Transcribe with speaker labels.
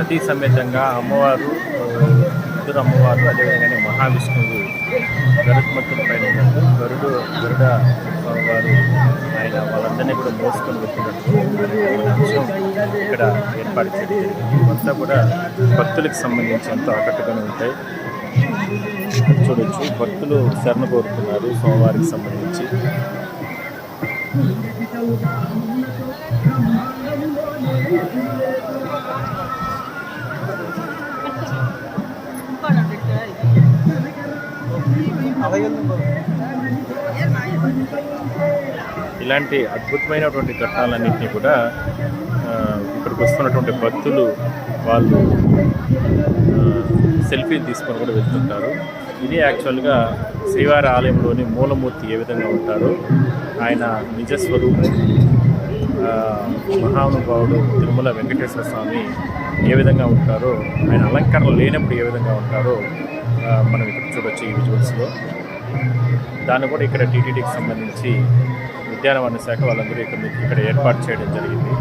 Speaker 1: సతీ సమేతంగా అమ్మవారు ఇద్దరు అమ్మవారు అదేవిధంగానే మహావిష్ణువు గరుత్మంతుడి పైన ఉన్నట్టు గరుడు గరుడ వారు ఆయన వాళ్ళందరినీ కూడా మోసుకొని వచ్చినట్టు అంశం ఇక్కడ ఏర్పాటు చేయడం ఇవంతా కూడా భక్తులకు సంబంధించి ఎంతో ఆకట్టుగానే ఉంటాయి. చూడొచ్చు భక్తులు శరణ కోరుతున్నారు సోమవారికి సంబంధించి. ఇలాంటి అద్భుతమైనటువంటి ఘట్టాలన్నింటినీ కూడా ఇక్కడికి వస్తున్నటువంటి భక్తులు వాళ్ళు సెల్ఫీ సెల్ఫీలు తీసుకొని కూడా వెళ్తుంటారు. ఇది యాక్చువల్గా శ్రీవారి ఆలయంలోని మూలమూర్తి ఏ విధంగా ఉంటారో ఆయన నిజస్వరూపం మహానుభావుడు తిరుమల వెంకటేశ్వర స్వామి ఏ విధంగా ఉంటారో ఆయన అలంకరణ లేనప్పుడు ఏ విధంగా ఉంటారో మనం ఇక్కడ చూడొచ్చు ఈ విజువల్స్లో దాన్ని కూడా ఇక్కడ టీటీడీకి సంబంధించి ఉద్యానవన శాఖ వాళ్ళందరూ ఇక్కడ ఇక్కడ ఏర్పాటు చేయడం జరిగింది.